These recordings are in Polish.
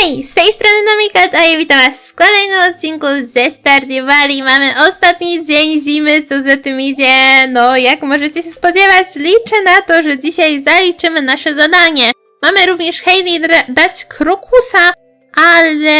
Hej, z tej strony Nomikat, a ja witam was w kolejnym odcinku ze Stardew Valley. Mamy ostatni dzień zimy, co za tym idzie. No, jak możecie się spodziewać, liczę na to, że dzisiaj zaliczymy nasze zadanie. Mamy również Hayley dać krokusa, ale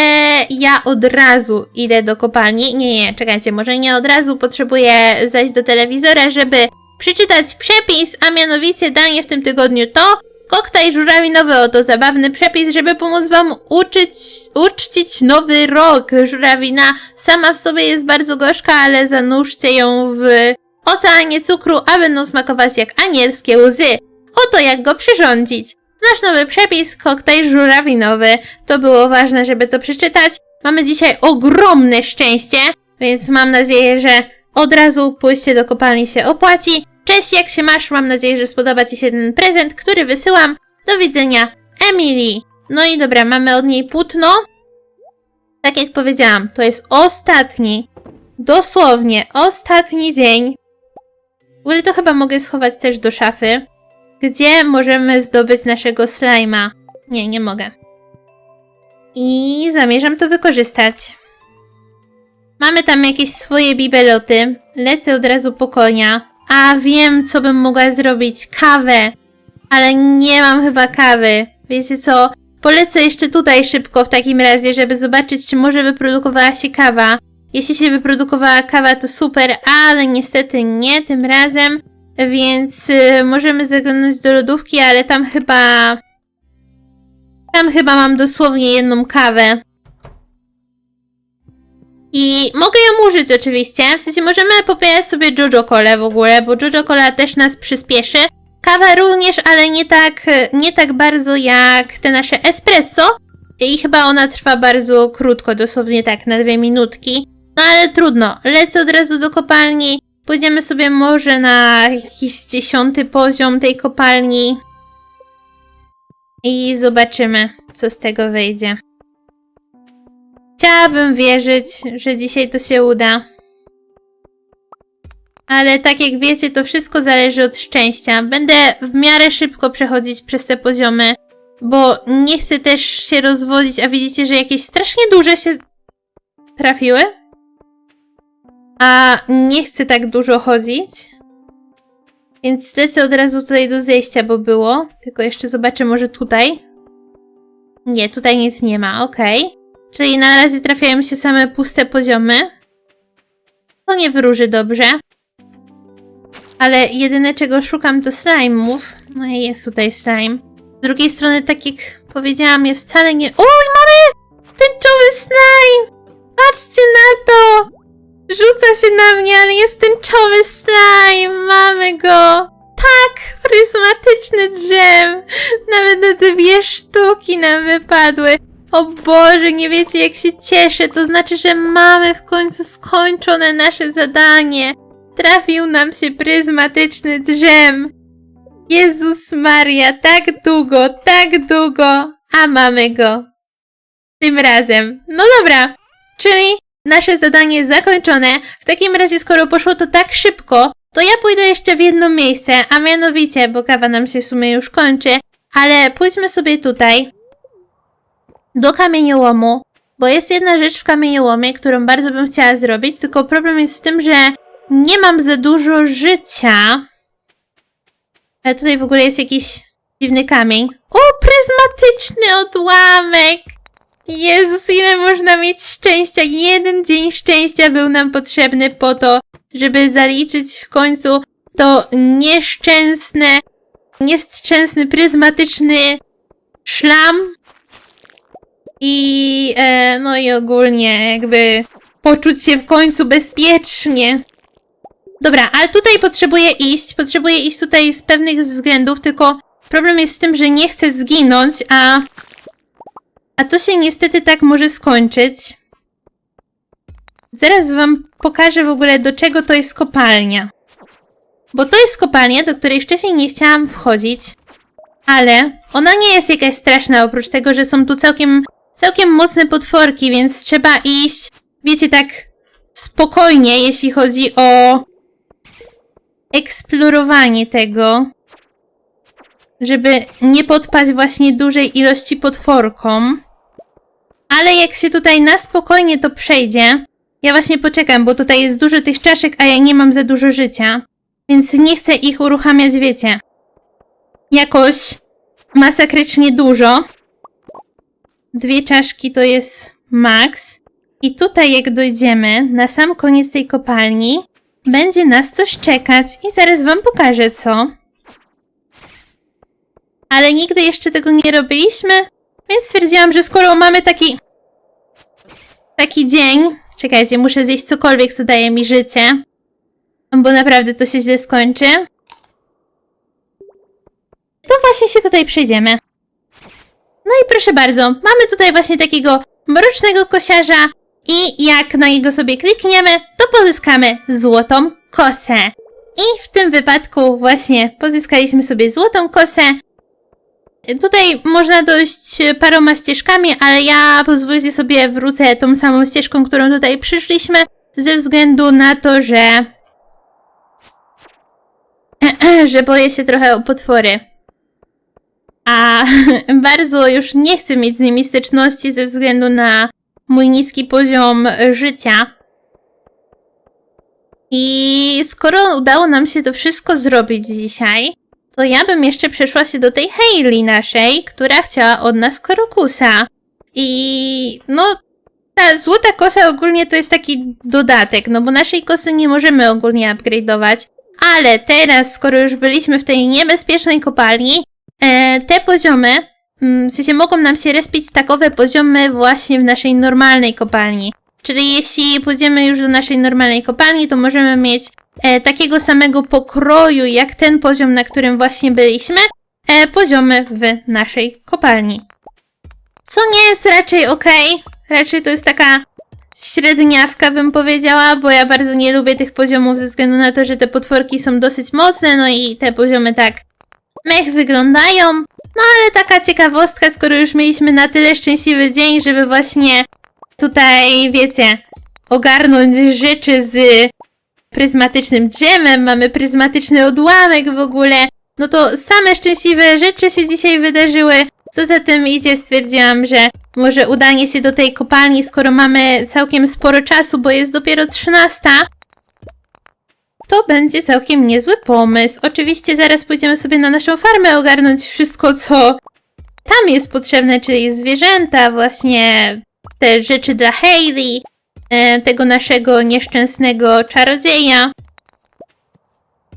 ja od razu idę do kopalni. Nie, nie, czekajcie, może nie od razu potrzebuję zajść do telewizora, żeby przeczytać przepis, a mianowicie danie w tym tygodniu to koktajl żurawinowy. Oto zabawny przepis, żeby pomóc wam uczyć, uczcić nowy rok. Żurawina sama w sobie jest bardzo gorzka, ale zanurzcie ją w oceanie cukru, a będą smakować jak anielskie łzy. Oto jak go przyrządzić. Znasz nowy przepis, koktajl żurawinowy. To było ważne, żeby to przeczytać. Mamy dzisiaj ogromne szczęście, więc mam nadzieję, że od razu pójście do kopalni się opłaci. Cześć, jak się masz? Mam nadzieję, że spodoba Ci się ten prezent, który wysyłam. Do widzenia, Emily. No i dobra, mamy od niej płótno. Tak jak powiedziałam, to jest ostatni, dosłownie ostatni dzień. Ogóle to chyba mogę schować też do szafy, gdzie możemy zdobyć naszego slajma. Nie, nie mogę. I zamierzam to wykorzystać. Mamy tam jakieś swoje bibeloty. Lecę od razu po konia. A wiem, co bym mogła zrobić. Kawę. Ale nie mam chyba kawy. Wiecie co? Polecę jeszcze tutaj szybko w takim razie, żeby zobaczyć, czy może wyprodukowała się kawa. Jeśli się wyprodukowała kawa, to super, ale niestety nie tym razem. Więc y, możemy zaglądać do lodówki, ale tam chyba. Tam chyba mam dosłownie jedną kawę. I mogę ją użyć oczywiście, w sensie możemy popijać sobie Jojo Colę w ogóle, bo Jojo Cola też nas przyspieszy. Kawa również, ale nie tak, nie tak bardzo jak te nasze espresso. I chyba ona trwa bardzo krótko, dosłownie tak na dwie minutki. No ale trudno, lecę od razu do kopalni. Pójdziemy sobie może na jakiś dziesiąty poziom tej kopalni. I zobaczymy, co z tego wyjdzie. Chciałabym wierzyć, że dzisiaj to się uda. Ale tak jak wiecie, to wszystko zależy od szczęścia. Będę w miarę szybko przechodzić przez te poziomy, bo nie chcę też się rozwodzić, a widzicie, że jakieś strasznie duże się trafiły? A nie chcę tak dużo chodzić. Więc lecę od razu tutaj do zejścia, bo było. Tylko jeszcze zobaczę może tutaj. Nie, tutaj nic nie ma, okej. Czyli na razie trafiają się same puste poziomy. To nie wróży dobrze. Ale jedyne czego szukam to slime'ów. No i jest tutaj slime. Z drugiej strony, tak jak powiedziałam, ja wcale nie... Oj, mamy tęczowy slime! Patrzcie na to! Rzuca się na mnie, ale jest tęczowy slime! Mamy go! Tak! Pryzmatyczny drzew! Nawet dwie sztuki nam wypadły. O Boże, nie wiecie jak się cieszę. To znaczy, że mamy w końcu skończone nasze zadanie. Trafił nam się pryzmatyczny drzem. Jezus Maria, tak długo, tak długo, a mamy go. Tym razem. No dobra, czyli nasze zadanie zakończone. W takim razie, skoro poszło to tak szybko, to ja pójdę jeszcze w jedno miejsce, a mianowicie, bo kawa nam się w sumie już kończy, ale pójdźmy sobie tutaj do kamieniołomu, bo jest jedna rzecz w kamieniołomie, którą bardzo bym chciała zrobić, tylko problem jest w tym, że nie mam za dużo życia. Ale tutaj w ogóle jest jakiś dziwny kamień. O, pryzmatyczny odłamek! Jezus, ile można mieć szczęścia! Jeden dzień szczęścia był nam potrzebny po to, żeby zaliczyć w końcu to nieszczęsne, nieszczęsny, pryzmatyczny szlam, i e, no i ogólnie jakby poczuć się w końcu bezpiecznie. Dobra, ale tutaj potrzebuję iść, potrzebuję iść tutaj z pewnych względów, tylko problem jest w tym, że nie chcę zginąć, a a to się niestety tak może skończyć. Zaraz wam pokażę w ogóle do czego to jest kopalnia. Bo to jest kopalnia, do której wcześniej nie chciałam wchodzić, ale ona nie jest jakaś straszna, oprócz tego, że są tu całkiem całkiem mocne potworki, więc trzeba iść, wiecie, tak spokojnie, jeśli chodzi o eksplorowanie tego, żeby nie podpaść właśnie dużej ilości potworkom. Ale jak się tutaj na spokojnie to przejdzie, ja właśnie poczekam, bo tutaj jest dużo tych czaszek, a ja nie mam za dużo życia. Więc nie chcę ich uruchamiać, wiecie. Jakoś masakrycznie dużo. Dwie czaszki to jest max. I tutaj jak dojdziemy na sam koniec tej kopalni, będzie nas coś czekać i zaraz wam pokażę co. Ale nigdy jeszcze tego nie robiliśmy, więc stwierdziłam, że skoro mamy taki taki dzień, czekajcie, muszę zjeść cokolwiek, co daje mi życie, bo naprawdę to się źle skończy. To właśnie się tutaj przejdziemy. No i proszę bardzo, mamy tutaj właśnie takiego mrocznego kosiarza i jak na niego sobie klikniemy, to pozyskamy złotą kosę. I w tym wypadku właśnie pozyskaliśmy sobie złotą kosę. Tutaj można dojść paroma ścieżkami, ale ja pozwólcie sobie wrócę tą samą ścieżką, którą tutaj przyszliśmy, ze względu na to, że że boję się trochę o potwory. A bardzo już nie chcę mieć z nimi styczności ze względu na mój niski poziom życia. I skoro udało nam się to wszystko zrobić dzisiaj, to ja bym jeszcze przeszła się do tej Hailey naszej, która chciała od nas Krokusa. I no, ta złota kosa ogólnie to jest taki dodatek, no bo naszej kosy nie możemy ogólnie upgrade'ować. Ale teraz, skoro już byliśmy w tej niebezpiecznej kopalni, te poziomy, mm, w sensie mogą nam się respić takowe poziomy właśnie w naszej normalnej kopalni. Czyli jeśli pójdziemy już do naszej normalnej kopalni, to możemy mieć e, takiego samego pokroju jak ten poziom, na którym właśnie byliśmy, e, poziomy w naszej kopalni. Co nie jest raczej ok. Raczej to jest taka średniawka, bym powiedziała, bo ja bardzo nie lubię tych poziomów ze względu na to, że te potworki są dosyć mocne, no i te poziomy tak mech wyglądają. No ale taka ciekawostka, skoro już mieliśmy na tyle szczęśliwy dzień, żeby właśnie tutaj, wiecie, ogarnąć rzeczy z pryzmatycznym drzewem, mamy pryzmatyczny odłamek w ogóle, no to same szczęśliwe rzeczy się dzisiaj wydarzyły. Co za tym idzie, stwierdziłam, że może udanie się do tej kopalni, skoro mamy całkiem sporo czasu, bo jest dopiero 13, to będzie całkiem niezły pomysł. Oczywiście zaraz pójdziemy sobie na naszą farmę ogarnąć wszystko, co tam jest potrzebne, czyli zwierzęta, właśnie te rzeczy dla Hailey, e, tego naszego nieszczęsnego czarodzieja,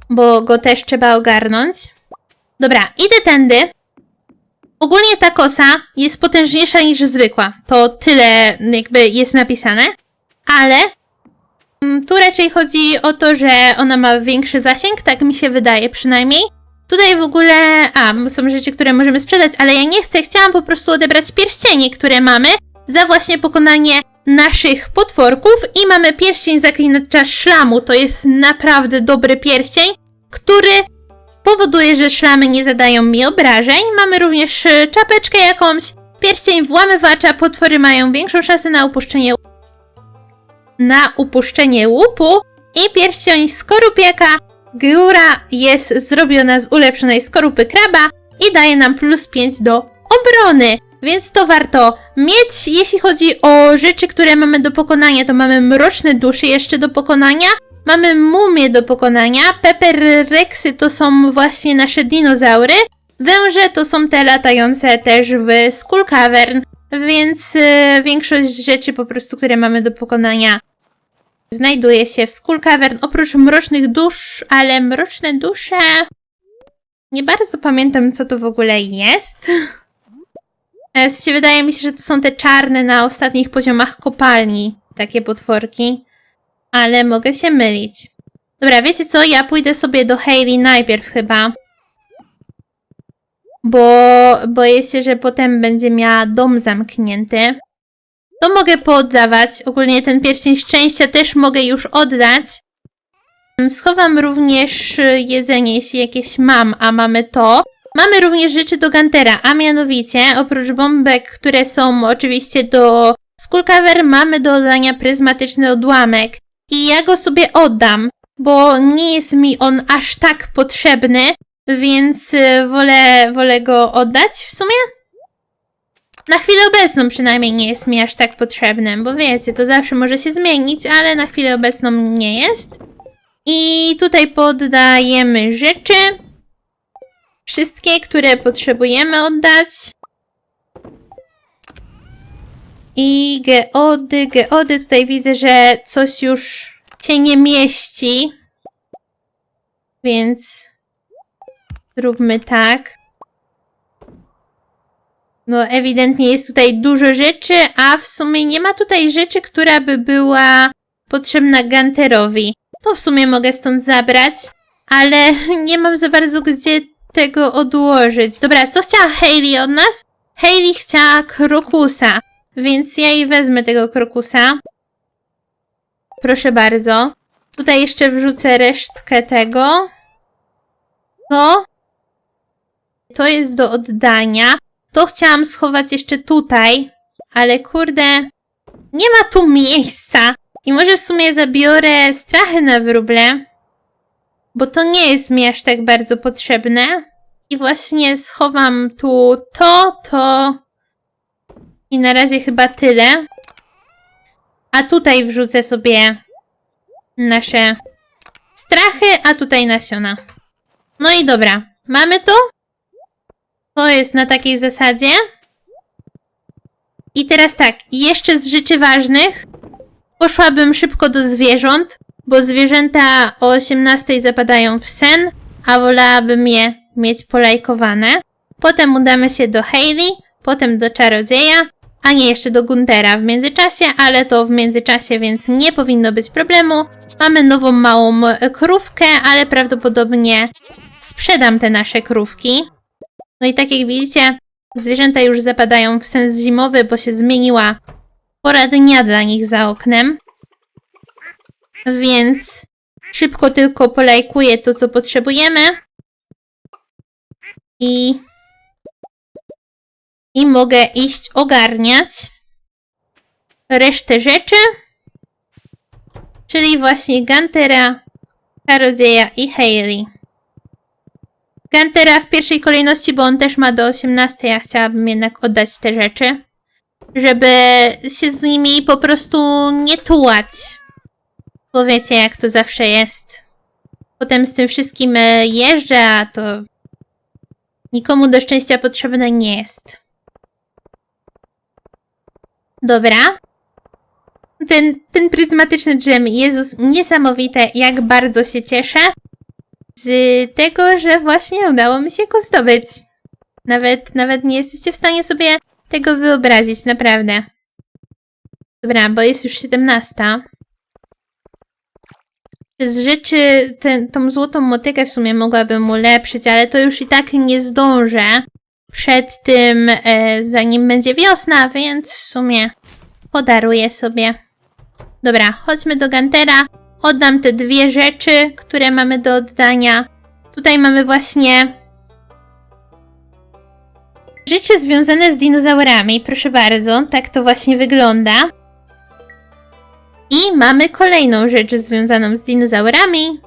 bo go też trzeba ogarnąć. Dobra, idę tędy. Ogólnie ta kosa jest potężniejsza niż zwykła. To tyle jakby jest napisane, ale tu raczej chodzi o to, że ona ma większy zasięg, tak mi się wydaje przynajmniej. Tutaj w ogóle, a, są rzeczy, które możemy sprzedać, ale ja nie chcę, chciałam po prostu odebrać pierścienie, które mamy za właśnie pokonanie naszych potworków i mamy pierścień zaklinacza szlamu. To jest naprawdę dobry pierścień, który powoduje, że szlamy nie zadają mi obrażeń. Mamy również e, czapeczkę jakąś, pierścień włamywacza, potwory mają większą szansę na upuszczenie na upuszczenie łupu i pierścień skorupiaka. Góra jest zrobiona z ulepszonej skorupy kraba i daje nam plus 5 do obrony. Więc to warto mieć. Jeśli chodzi o rzeczy, które mamy do pokonania, to mamy mroczne duszy jeszcze do pokonania. Mamy mumie do pokonania. Pepper Rexy to są właśnie nasze dinozaury. Węże to są te latające też w Skull Cavern. Więc e, większość rzeczy po prostu, które mamy do pokonania znajduje się w Skull Cavern. Oprócz mrocznych dusz, ale mroczne dusze... Nie bardzo pamiętam, co to w ogóle jest. E, wydaje mi się, że to są te czarne na ostatnich poziomach kopalni, takie potworki. Ale mogę się mylić. Dobra, wiecie co? Ja pójdę sobie do Hailey najpierw chyba. Bo boję się, że potem będzie miała dom zamknięty. To mogę pooddawać. Ogólnie ten pierścień szczęścia też mogę już oddać. Schowam również y, jedzenie, jeśli jakieś mam, a mamy to. Mamy również rzeczy do Gantera, a mianowicie oprócz bombek, które są oczywiście do Skullcover, mamy do oddania pryzmatyczny odłamek. I ja go sobie oddam, bo nie jest mi on aż tak potrzebny, więc y, wolę, wolę go oddać w sumie. Na chwilę obecną przynajmniej nie jest mi aż tak potrzebne, bo wiecie, to zawsze może się zmienić, ale na chwilę obecną nie jest. I tutaj poddajemy rzeczy. Wszystkie, które potrzebujemy oddać. I geody, geody, tutaj widzę, że coś już się nie mieści. Więc zróbmy tak. No, ewidentnie jest tutaj dużo rzeczy, a w sumie nie ma tutaj rzeczy, która by była potrzebna Ganterowi. To w sumie mogę stąd zabrać, ale nie mam za bardzo gdzie tego odłożyć. Dobra, co chciała Hayley od nas? Hayley chciała krokusa, więc ja jej wezmę tego krokusa. Proszę bardzo. Tutaj jeszcze wrzucę resztkę tego. To. To jest do oddania. To chciałam schować jeszcze tutaj, ale kurde, nie ma tu miejsca. I może w sumie zabiorę strachy na wróble, bo to nie jest mi aż tak bardzo potrzebne. I właśnie schowam tu to, to i na razie chyba tyle. A tutaj wrzucę sobie nasze strachy, a tutaj nasiona. No i dobra, mamy to. To jest na takiej zasadzie. I teraz tak, jeszcze z rzeczy ważnych poszłabym szybko do zwierząt, bo zwierzęta o 18 zapadają w sen, a wolałabym je mieć polajkowane. Potem udamy się do Hayley, potem do czarodzieja, a nie jeszcze do Guntera w międzyczasie, ale to w międzyczasie, więc nie powinno być problemu. Mamy nową małą krówkę, ale prawdopodobnie sprzedam te nasze krówki. No i tak jak widzicie, zwierzęta już zapadają w sens zimowy, bo się zmieniła pora dnia dla nich za oknem. Więc szybko tylko polajkuję to, co potrzebujemy. I i mogę iść ogarniać resztę rzeczy, czyli właśnie Gantera, Czarodzieja i Hayley. Gantera w pierwszej kolejności, bo on też ma do 18, ja chciałabym jednak oddać te rzeczy, żeby się z nimi po prostu nie tułać. Bo wiecie, jak to zawsze jest. Potem z tym wszystkim e, jeżdżę, a to nikomu do szczęścia potrzebne nie jest. Dobra. Ten, ten pryzmatyczny dżem, Jezus, niesamowite, jak bardzo się cieszę z tego, że właśnie udało mi się go zdobyć. Nawet, nawet nie jesteście w stanie sobie tego wyobrazić, naprawdę. Dobra, bo jest już 17. Z rzeczy, ten, tą złotą motykę w sumie mogłabym ulepszyć, ale to już i tak nie zdążę przed tym, e, zanim będzie wiosna, więc w sumie podaruję sobie. Dobra, chodźmy do Gantera. Oddam te dwie rzeczy, które mamy do oddania. Tutaj mamy właśnie rzeczy związane z dinozaurami. Proszę bardzo, tak to właśnie wygląda. I mamy kolejną rzecz związaną z dinozaurami.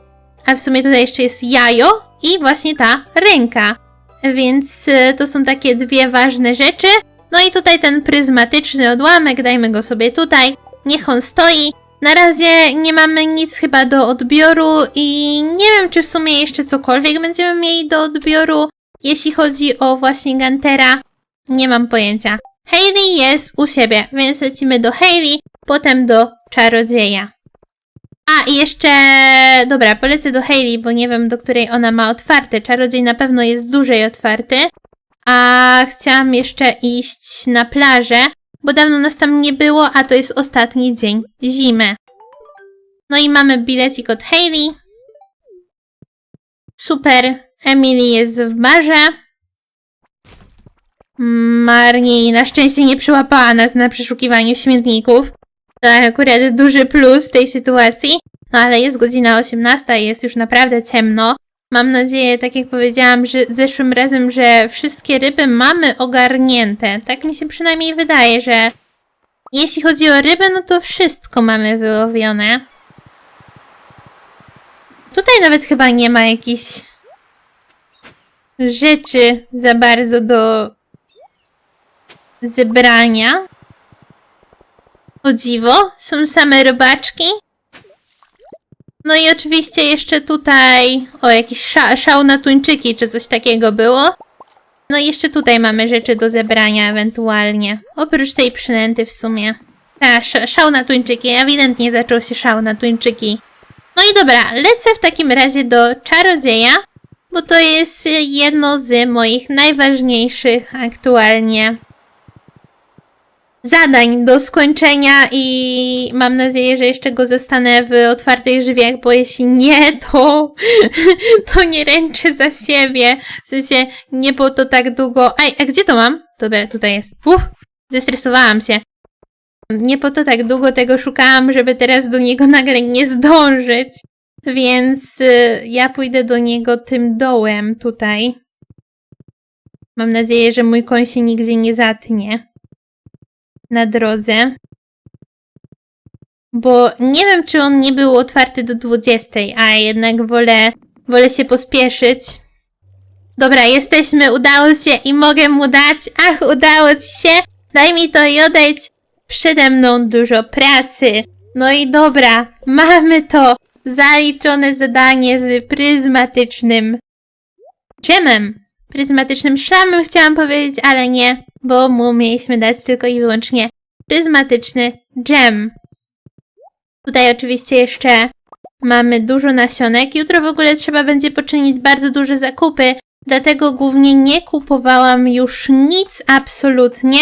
A w sumie tutaj jeszcze jest jajo i właśnie ta ręka. Więc y, to są takie dwie ważne rzeczy. No i tutaj ten pryzmatyczny odłamek, dajmy go sobie tutaj. Niech on stoi. Na razie nie mamy nic chyba do odbioru i nie wiem, czy w sumie jeszcze cokolwiek będziemy mieli do odbioru, jeśli chodzi o właśnie Gantera. Nie mam pojęcia. Hayley jest u siebie, więc lecimy do Hayley, potem do Czarodzieja. A, i jeszcze... Dobra, polecę do Hayley, bo nie wiem, do której ona ma otwarte. Czarodziej na pewno jest dłużej otwarty. A chciałam jeszcze iść na plażę, bo dawno nas tam nie było, a to jest ostatni dzień zimy. No i mamy bilecik od Hayley. Super. Emily jest w barze. Marnie na szczęście nie przyłapała nas na przeszukiwaniu śmietników. To akurat duży plus tej sytuacji. No ale jest godzina 18, jest już naprawdę ciemno. Mam nadzieję, tak jak powiedziałam, że zeszłym razem, że wszystkie ryby mamy ogarnięte. Tak mi się przynajmniej wydaje, że jeśli chodzi o rybę, no to wszystko mamy wyłowione. Tutaj nawet chyba nie ma jakichś rzeczy za bardzo do zebrania. O dziwo, są same robaczki. No i oczywiście jeszcze tutaj, o jakiś sza, szał na tuńczyki czy coś takiego było. No i jeszcze tutaj mamy rzeczy do zebrania ewentualnie. Oprócz tej przynęty w sumie. Ta, sz, szał na tuńczyki, ewidentnie zaczął się szał na tuńczyki. No i dobra, lecę w takim razie do czarodzieja, bo to jest jedno z moich najważniejszych aktualnie zadań do skończenia i mam nadzieję, że jeszcze go zostanę w otwartych drzwiach, bo jeśli nie, to, to nie ręczę za siebie. W sensie nie było to tak długo. Ej, a gdzie to mam? Dobra, tutaj jest. Uff, zestresowałam się. Nie po to tak długo tego szukałam, żeby teraz do niego nagle nie zdążyć. Więc y, ja pójdę do niego tym dołem tutaj. Mam nadzieję, że mój koń się nigdzie nie zatnie na drodze. Bo nie wiem, czy on nie był otwarty do 20, a jednak wolę, wolę się pospieszyć. Dobra, jesteśmy, udało się i mogę mu dać. Ach, udało ci się. Daj mi to i odejdź. Przede mną dużo pracy. No i dobra, mamy to. Zaliczone zadanie z pryzmatycznym dżemem. Pryzmatycznym szlamem chciałam powiedzieć, ale nie, bo mu mieliśmy dać tylko i wyłącznie pryzmatyczny dżem. Tutaj oczywiście jeszcze mamy dużo nasionek. Jutro w ogóle trzeba będzie poczynić bardzo duże zakupy, dlatego głównie nie kupowałam już nic absolutnie.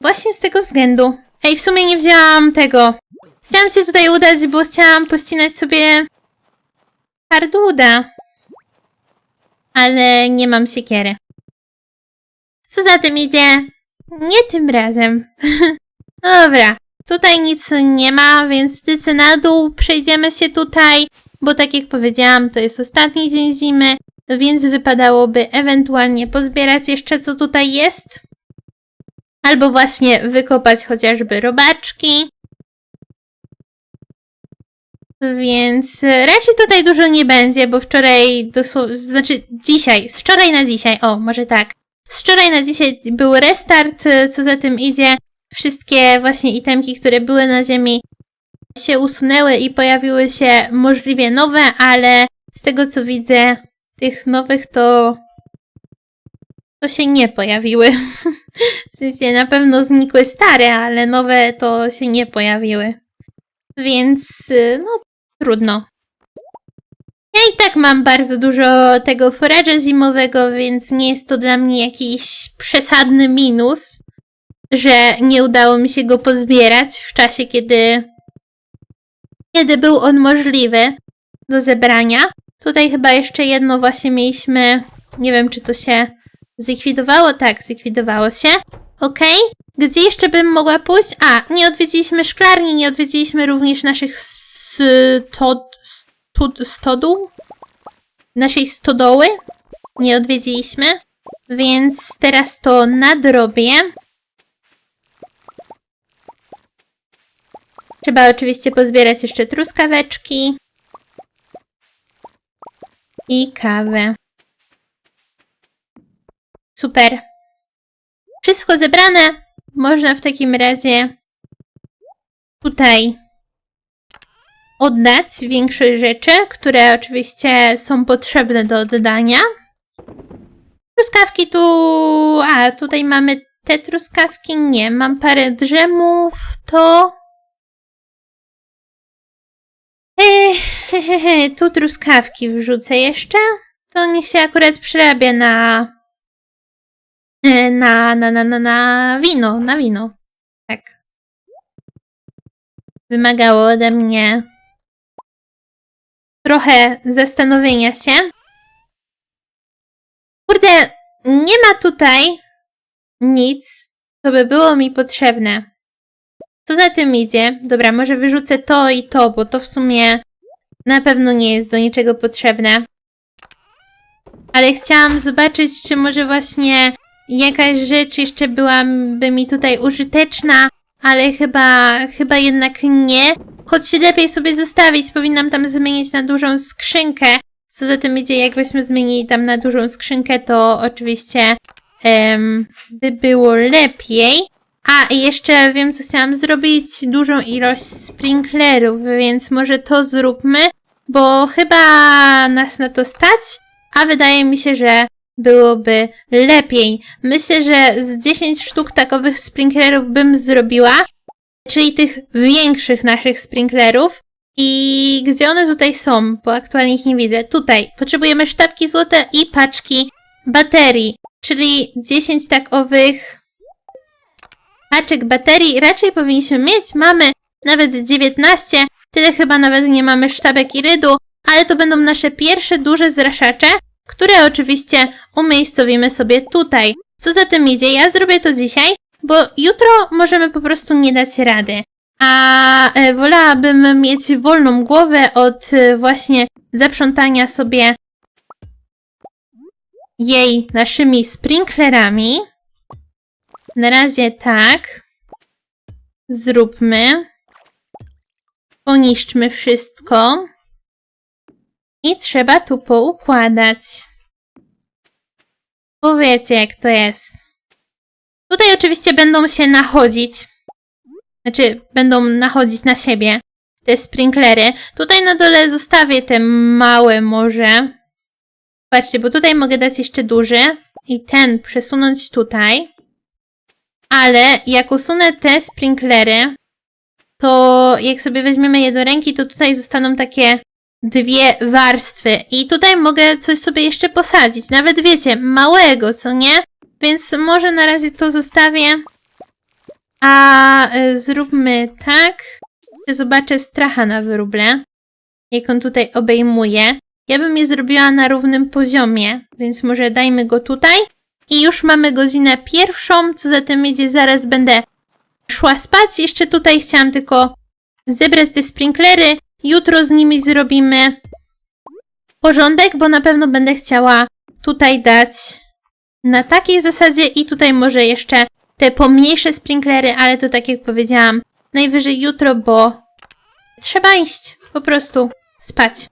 Właśnie z tego względu. Ej, w sumie nie wzięłam tego. Chciałam się tutaj udać, bo chciałam pościnać sobie hardwooda. Ale nie mam siekiery. Co za tym idzie? Nie tym razem. Dobra, tutaj nic nie ma, więc tycy na dół. Przejdziemy się tutaj, bo tak jak powiedziałam, to jest ostatni dzień zimy, więc wypadałoby ewentualnie pozbierać jeszcze co tutaj jest. Albo właśnie wykopać chociażby robaczki. Więc raczej tutaj dużo nie będzie, bo wczoraj, znaczy dzisiaj, z wczoraj na dzisiaj, o, może tak. Z wczoraj na dzisiaj był restart, e, co za tym idzie. Wszystkie właśnie itemki, które były na ziemi się usunęły i pojawiły się możliwie nowe, ale z tego co widzę, tych nowych to to się nie pojawiły. w sensie na pewno znikły stare, ale nowe to się nie pojawiły. Więc y, no trudno. I tak mam bardzo dużo tego forage'a zimowego, więc nie jest to dla mnie jakiś przesadny minus, że nie udało mi się go pozbierać w czasie, kiedy, kiedy był on możliwy do zebrania. Tutaj chyba jeszcze jedno właśnie mieliśmy, nie wiem czy to się zlikwidowało, tak, zlikwidowało się. Okej, gdzie jeszcze bym mogła pójść? A, nie odwiedziliśmy szklarni, nie odwiedziliśmy również naszych stod, stodół? Naszej stodoły? Nie odwiedziliśmy. Więc teraz to nadrobię. Trzeba oczywiście pozbierać jeszcze truskaweczki. I kawę. Super. Wszystko zebrane. Można w takim razie tutaj oddać większość rzeczy, które oczywiście są potrzebne do oddania. Truskawki tu... A, tutaj mamy te truskawki. Nie, mam parę drzemów. To... Eee, he, he, he, tu truskawki wrzucę jeszcze. To niech się akurat przerabia na E, na, na, na, na, na wino, na wino. Tak. Wymagało ode mnie trochę zastanowienia się. Kurde, nie ma tutaj nic, co by było mi potrzebne. Co za tym idzie? Dobra, może wyrzucę to i to, bo to w sumie na pewno nie jest do niczego potrzebne. Ale chciałam zobaczyć, czy może właśnie jakaś rzecz jeszcze byłaby mi tutaj użyteczna, ale chyba, chyba jednak nie. Choć lepiej sobie zostawić, powinnam tam zmienić na dużą skrzynkę. Co za tym idzie, jakbyśmy zmienili tam na dużą skrzynkę, to oczywiście em, by było lepiej. A, jeszcze wiem, co chciałam zrobić, dużą ilość sprinklerów, więc może to zróbmy, bo chyba nas na to stać, a wydaje mi się, że byłoby lepiej. Myślę, że z 10 sztuk takowych sprinklerów bym zrobiła, czyli tych większych naszych sprinklerów. I gdzie one tutaj są? Bo aktualnie ich nie widzę. Tutaj potrzebujemy sztabki złote i paczki baterii, czyli 10 takowych paczek baterii raczej powinniśmy mieć. Mamy nawet 19, tyle chyba nawet nie mamy sztabek irydu, ale to będą nasze pierwsze duże zraszacze, które oczywiście umiejscowimy sobie tutaj. Co za tym idzie, ja zrobię to dzisiaj, bo jutro możemy po prostu nie dać rady. A e, wolałabym mieć wolną głowę od e, właśnie zaprzątania sobie jej naszymi sprinklerami. Na razie tak. Zróbmy. Poniszczmy wszystko. I trzeba tu poukładać. Bo wiecie, jak to jest. Tutaj oczywiście będą się nachodzić. Znaczy, będą nachodzić na siebie te sprinklery. Tutaj na dole zostawię te małe może. Patrzcie, bo tutaj mogę dać jeszcze duży i ten przesunąć tutaj. Ale jak usunę te sprinklery, to jak sobie weźmiemy je do ręki, to tutaj zostaną takie dwie warstwy. I tutaj mogę coś sobie jeszcze posadzić. Nawet wiecie, małego, co nie? Więc może na razie to zostawię. A y, zróbmy tak. Zobaczę stracha na wróble. Jak on tutaj obejmuje. Ja bym je zrobiła na równym poziomie, więc może dajmy go tutaj. I już mamy godzinę pierwszą, co za tym idzie, zaraz będę szła spać. Jeszcze tutaj chciałam tylko zebrać te sprinklery. Jutro z nimi zrobimy porządek, bo na pewno będę chciała tutaj dać na takiej zasadzie i tutaj może jeszcze te pomniejsze sprinklery, ale to tak jak powiedziałam, najwyżej jutro, bo trzeba iść po prostu spać.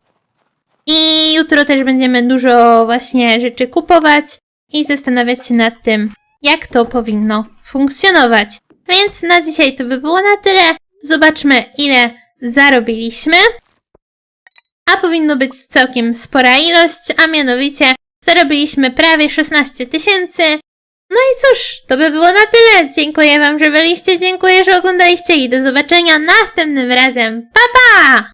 I jutro też będziemy dużo właśnie rzeczy kupować i zastanawiać się nad tym, jak to powinno funkcjonować. Więc na dzisiaj to by było na tyle. Zobaczmy, ile zarobiliśmy. A powinno być całkiem spora ilość, a mianowicie zarobiliśmy prawie 16 tysięcy. No i cóż, to by było na tyle. Dziękuję Wam, że byliście, dziękuję, że oglądaliście i do zobaczenia następnym razem. Pa pa!